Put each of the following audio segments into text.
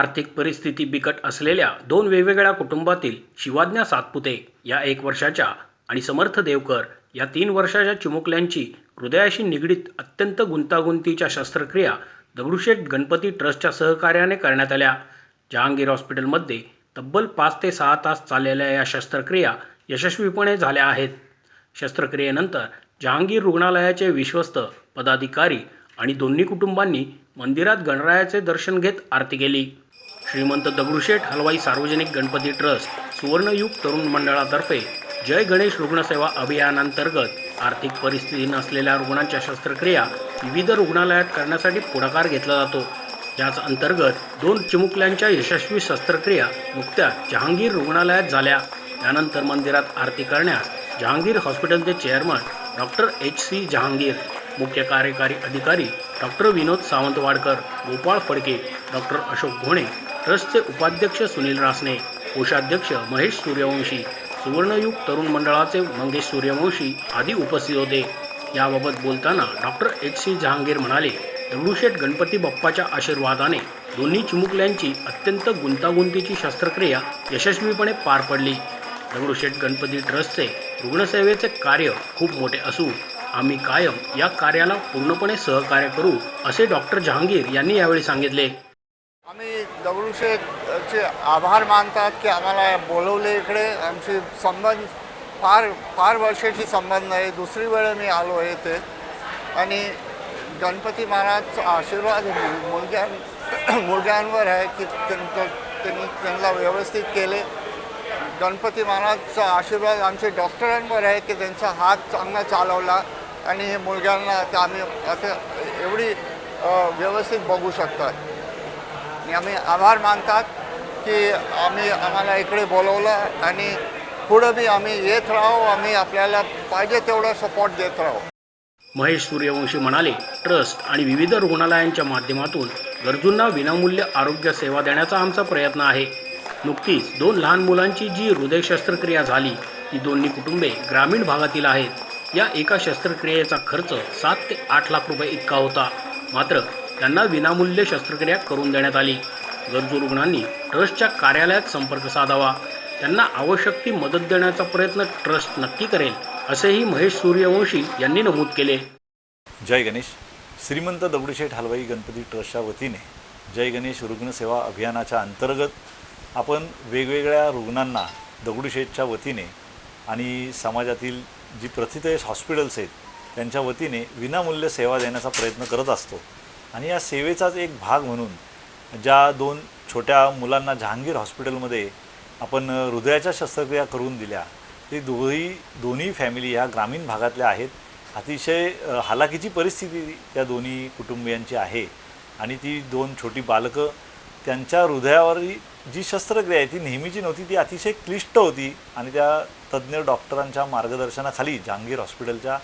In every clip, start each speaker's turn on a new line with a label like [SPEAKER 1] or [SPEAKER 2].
[SPEAKER 1] आर्थिक परिस्थिती बिकट असलेल्या दोन वेगवेगळ्या कुटुंबातील शिवाज्ञा सातपुते या एक वर्षाच्या आणि समर्थ देवकर या तीन वर्षाच्या चिमुकल्यांची हृदयाशी निगडीत अत्यंत गुंतागुंतीच्या शस्त्रक्रिया दगडूशेठ गणपती ट्रस्टच्या सहकार्याने करण्यात आल्या. जहांगीर हॉस्पिटलमध्ये तब्बल पाच ते सहा तास चाललेल्या या शस्त्रक्रिया यशस्वीपणे झाल्या आहेत. शस्त्रक्रियेनंतर जहांगीर रुग्णालयाचे विश्वस्त पदाधिकारी आणि दोन्ही कुटुंबांनी मंदिरात गणरायाचे दर्शन घेत आरती केली. श्रीमंत दगडूशेठ हलवाई सार्वजनिक गणपती ट्रस्ट सुवर्णयुग तरुण मंडळातर्फे जय गणेश रुग्णसेवा अभियानांतर्गत आर्थिक परिस्थिती नसलेल्या रुग्णांच्या शस्त्रक्रिया विविध रुग्णालयात करण्यासाठी पुढाकार घेतला जातो. याच अंतर्गत दोन चिमुकल्यांच्या यशस्वी शस्त्रक्रिया नुकत्याच जहांगीर रुग्णालयात झाल्या. त्यानंतर मंदिरात आरती करण्यास जहांगीर हॉस्पिटलचे chairman doctor H C Jehangir मुख्य कार्यकारी अधिकारी डॉक्टर विनोद सावंतवाडकर गोपाळ फडके डॉक्टर अशोक घोणे ट्रस्टचे उपाध्यक्ष सुनील रासने कोषाध्यक्ष महेश सूर्यवंशी सुवर्णयुग तरुण मंडळाचे मंगेश सूर्यवंशी आदी उपस्थित होते. याबाबत बोलताना डॉक्टर एच सी जहांगीर म्हणाले दगडूशेठ गणपती बाप्पाच्या आशीर्वादाने दोन्ही चिमुकल्यांची अत्यंत गुंतागुंतीची शस्त्रक्रिया यशस्वीपणे पार पडली. दगडूशेठ गणपती ट्रस्टचे रुग्णसेवेचे कार्य खूप मोठे असून आम्ही कायम या कार्याला पूर्णपणे सहकार्य करू असे डॉक्टर जहांगीर यांनी यावेळी सांगितले.
[SPEAKER 2] आम्ही दगडूशेठचे आभार मानतात की आम्हाला बोलवले इकडे. आमची संबंध फार फार वर्षाची संबंध आहे. दुसरी वेळ मी आलो आहे ते आणि गणपती महाराजचा आशीर्वाद मुलग्यां मुलग्यांवर आहे की त्यांचं त्यांनी त्यांना व्यवस्थित केले. गणपती महाराजचा आशीर्वाद आमचे डॉक्टरांवर आहे की त्यांचा हात चांगला चालवला. आणि हे मुलग्यांना ते आम्ही आता एवढी व्यवस्थित बघू शकतात. आणि आम्ही आभार मानतात की आम्ही आम्हाला इकडे बोलवलं आणि पुढं बी आम्ही येत राहू आम्ही आपल्याला पाहिजे तेवढा सपोर्ट देत राहू.
[SPEAKER 1] महेश सूर्यवंशी म्हणाले ट्रस्ट आणि विविध रुग्णालयांच्या माध्यमातून गरजूंना विनामूल्य आरोग्य सेवा देण्याचा आमचा प्रयत्न आहे. नुकतीच दोन लहान मुलांची जी हृदय शस्त्रक्रिया झाली ती दोन्ही कुटुंबे ग्रामीण भागातील आहेत. या एका शस्त्रक्रियेचा खर्च सात ते आठ लाख रुपये इतका होता. मात्र त्यांना विनामूल्य शस्त्रक्रिया करून देण्यात आली. गरजू रुग्णांनी ट्रस्टच्या कार्यालयात संपर्क साधावा. त्यांना आवश्यक ती मदत देण्याचा प्रयत्न ट्रस्ट नक्की करेल असेही महेश सूर्यवंशी यांनी नमूद केले.
[SPEAKER 3] जय गणेश. श्रीमंत दगडूशेठ हलवाई गणपती ट्रस्टच्या वतीने जय गणेश रुग्णसेवा अभियानाच्या अंतर्गत आपण वेगवेगळ्या रुग्णांना दगडूशेठच्या वतीने आणि समाजातील जी प्रथितयश हॉस्पिटल्स आहेत त्यांच्या वतीने विनामूल्य सेवा देण्याचा प्रयत्न करत असतो. आणि या सेवेचाच एक भाग म्हणून ज्या दोन छोट्या मुलांना जहांगीर हॉस्पिटलमध्ये आपण हृदयाच्या शस्त्रक्रिया करून दिल्या ते दोही दोन्ही फॅमिली ह्या ग्रामीण भागातल्या आहेत. अतिशय हालाकीची परिस्थिती त्या दोन्ही कुटुंबियांची आहे. आणि ती दोन छोटी बालकं त्यांच्या हृदयावर जी शस्त्रक्रिया आहे ती नेहमीची नव्हती ती अतिशय क्लिष्ट होती. आणि त्या तज्ज्ञ डॉक्टरांच्या मार्गदर्शनाखाली जहांगीर हॉस्पिटलच्या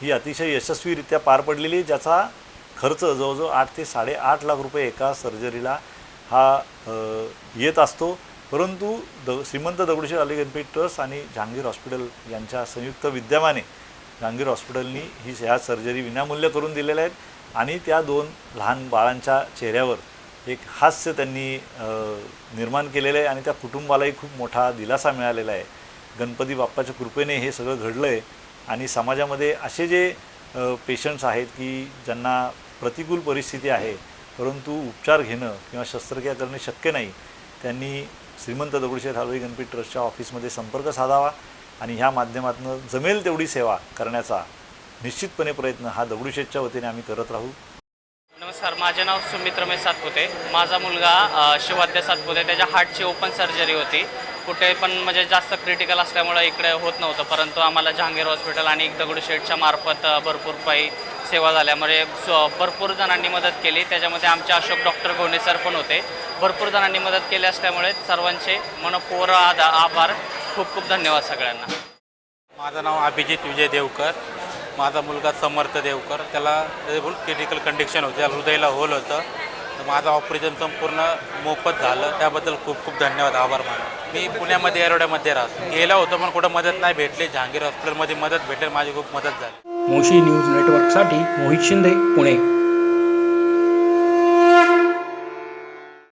[SPEAKER 3] ही अतिशय यशस्वीरित्या पार पडलेली आहे, ज्याचा खर्च जवळजवळ आठ ते साडेआठ लाख रुपये एका सर्जरीला हा येत असतो. परंतु द श्रीमंत दगडूशेठ अली गणपती ट्रस्ट आणि जहांगीर हॉस्पिटल यांच्या संयुक्त विद्यमाने जहांगीर हॉस्पिटलनी ही ह्या सर्जरी विनामूल्य करून दिलेल्या आहेत आणि त्या दोन लहान बाळांच्या चेहऱ्यावर एक हास्य त्यांनी निर्माण केलेलं आहे आणि त्या कुटुंबालाही खूप मोठा दिलासा मिळालेला आहे. गणपती बाप्पाच्या कृपेने हे सगळं घडलं आहे आणि समाजामध्ये असे जे पेशंट्स आहेत की ज्यांना प्रतिकूल परिस्थिती आहे परंतु उपचार घेणं किंवा शस्त्रक्रिया करणे शक्य नाही त्यांनी श्रीमंत दगडूशेठ हलवाई गणपती ट्रस्टच्या ऑफिसमध्ये संपर्क साधावा आणि ह्या माध्यमातून जमेल तेवढी सेवा करण्याचा निश्चितपणे प्रयत्न हा दगडूशेठच्या वतीने आम्ही करत राहू.
[SPEAKER 4] नमस्कार माझे नाव सुमित रमेश सातपुते. माझा मुलगा शिवाद्य सातपुते. त्याच्या हार्टची ओपन सर्जरी होती. कुठे पण म्हणजे जास्त क्रिटिकल असल्यामुळं इकडे होत नव्हतं. परंतु आम्हाला जहांगीर हॉस्पिटल आणि दगडूशेठच्या मार्फत भरपूर काही सेवा झाल्या म्हणजे भरपूर जणांनी मदत केली. त्याच्यामध्ये आमचे अशोक डॉक्टर गोंडे सर पण होते. भरपूर जणांनी मदत केली असल्यामुळे सर्वांचे मनपूर आदा आभार. खूप खूप धन्यवाद सगळ्यांना.
[SPEAKER 5] माझं नाव अभिजित विजय देवकर. माझा मुलगा समर्थ देवकर. त्याला क्रिटिकल कंडिशन होती. त्याला हृदयाला होल होतं. तर माझं ऑपरेशन संपूर्ण मोफत झालं. त्याबद्दल खूप खूप धन्यवाद. आभार मानतो. मी पुण्यामध्ये एरोड्यामध्ये राहतो. गेला होतो पण कुठं मदत नाही भेटली. जहांगीर हॉस्पिटलमध्ये मदत भेटेल. माझी खूप मदत झाली.
[SPEAKER 1] मोशी न्यूज नेटवर्कसाठी मोहित शिंदे पुणे.